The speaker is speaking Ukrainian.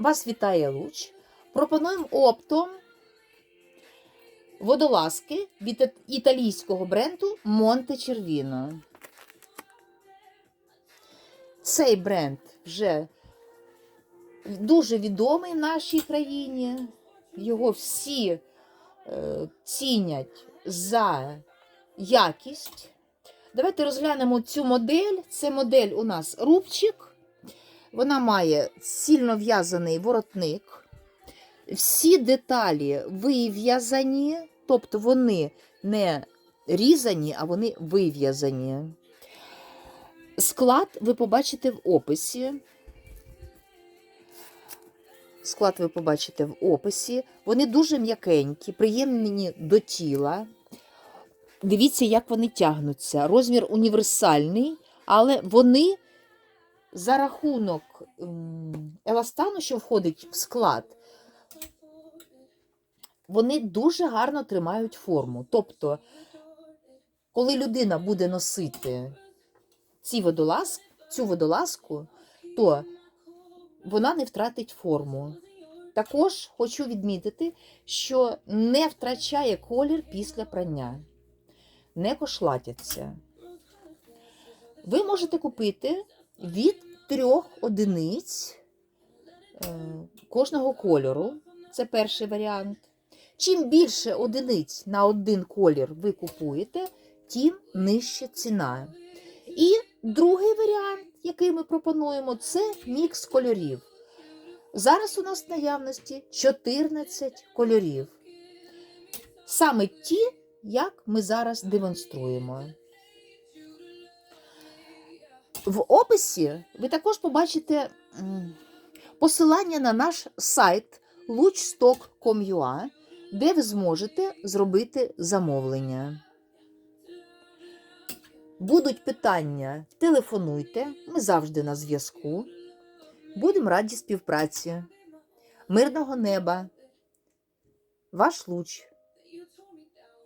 Вас вітає Луч. Пропонуємо оптом водолазки від італійського бренду Монте Червіно. Цей бренд вже дуже відомий в нашій країні. Його всі е, цінять за якість. Давайте розглянемо цю модель. Це модель у нас рубчик. Вона має сильно в'язаний воротник. Всі деталі вив'язані, тобто вони не різані, а вони вив'язані. Склад ви побачите в описі. Склад ви побачите в описі. Вони дуже м'якенькі, приємні до тіла. Дивіться, як вони тягнуться. Розмір універсальний, але вони за рахунок еластану, що входить в склад, вони дуже гарно тримають форму. Тобто, коли людина буде носити ці водолаз, цю водолазку, то вона не втратить форму. Також хочу відмітити, що не втрачає колір після прання, не кошлатяться. Ви можете купити від трьох одиниць е, кожного кольору. Це перший варіант. Чим більше одиниць на один колір ви купуєте, тим нижча ціна. І другий варіант, який ми пропонуємо, це мікс кольорів. Зараз у нас в наявності 14 кольорів. Саме ті, як ми зараз демонструємо. В описі ви також побачите посилання на наш сайт luchstock.com.ua, де ви зможете зробити замовлення. Будуть питання, телефонуйте, ми завжди на зв'язку. Будемо раді співпраці. Мирного неба. Ваш луч.